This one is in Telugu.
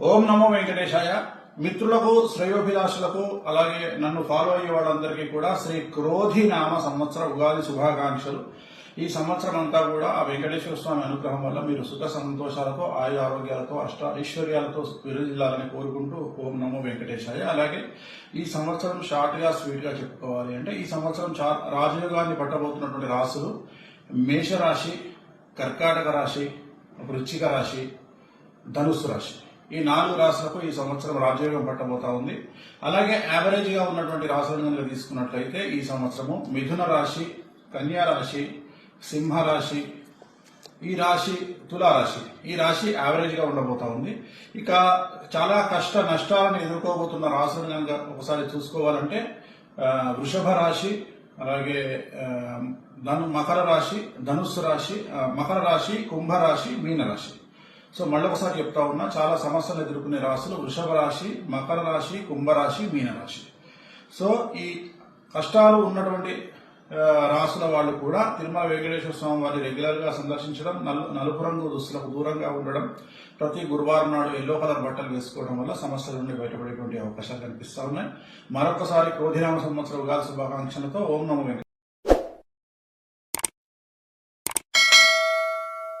ఓం నమో వెంకటేశాయ. మిత్రులకు శ్రేయోభిలాషులకు అలాగే నన్ను ఫాలో అయ్యే వాళ్ళందరికీ కూడా శ్రీ క్రోధి నామ సంవత్సర ఉగాది శుభాకాంక్షలు. ఈ సంవత్సరం అంతా కూడా ఆ వెంకటేశ్వర స్వామి అనుగ్రహం వల్ల మీరు సుఖ సంతోషాలతో ఆయు ఆరోగ్యాలతో అష్ట ఐశ్వర్యాలతో విరజిల్లాలని కోరుకుంటూ ఓం నమో వెంకటేశాయ. అలాగే ఈ సంవత్సరం షార్ట్గా స్వీట్గా చెప్పుకోవాలి అంటే ఈ సంవత్సరం చా రాజయోగాన్ని పట్టబోతున్నటువంటి రాశులు మేషరాశి కర్కాటక రాశి వృచ్చిక రాశి ధనుస్సు రాశి. ఈ నాలుగు రాష్ట్రాలకు ఈ సంవత్సరం రాజయోగం పట్టబోతా ఉంది. అలాగే యావరేజ్గా ఉన్నటువంటి రాశులను తీసుకున్నట్లయితే ఈ సంవత్సరము మిథున రాశి కన్యా రాశి సింహ రాశి ఈ రాశి తులారాశి ఈ రాశి యావరేజ్గా ఉండబోతా ఉంది. ఇక చాలా కష్ట నష్టాలను ఎదుర్కోబోతున్న రాశులను కనుక ఒకసారి చూసుకోవాలంటే వృషభ రాశి అలాగే ధను మకర రాశి ధనుస్సు రాశి మకర రాశి కుంభ రాశి మీన రాశి. సో మళ్ళీ ఒకసారి చెప్తా ఉన్నా చాలా సమస్యలు ఎదుర్కొనే రాశులు వృషభ రాశి మకర రాశి కుంభరాశి మీనరాశి సో ఈ కష్టాలు ఉన్నటువంటి రాసుల రాశుల వాళ్ళు కూడా తిరుమల వెంకటేశ్వర స్వామి వారి రెగ్యులర్గా సందర్శించడం నలు నలుపు రంగు దుస్తులకు దూరంగా ఉండడం ప్రతి గురువారం నాడు ఎల్లో కలర్ బట్టలు వేసుకోవడం వల్ల సమస్యల నుండి బయటపడేటువంటి అవకాశాలు కనిపిస్తా ఉన్నాయి. మరొకసారి క్రోధిరామ సంవత్సర ఉగాది శుభాకాంక్షలతో ఓం నమో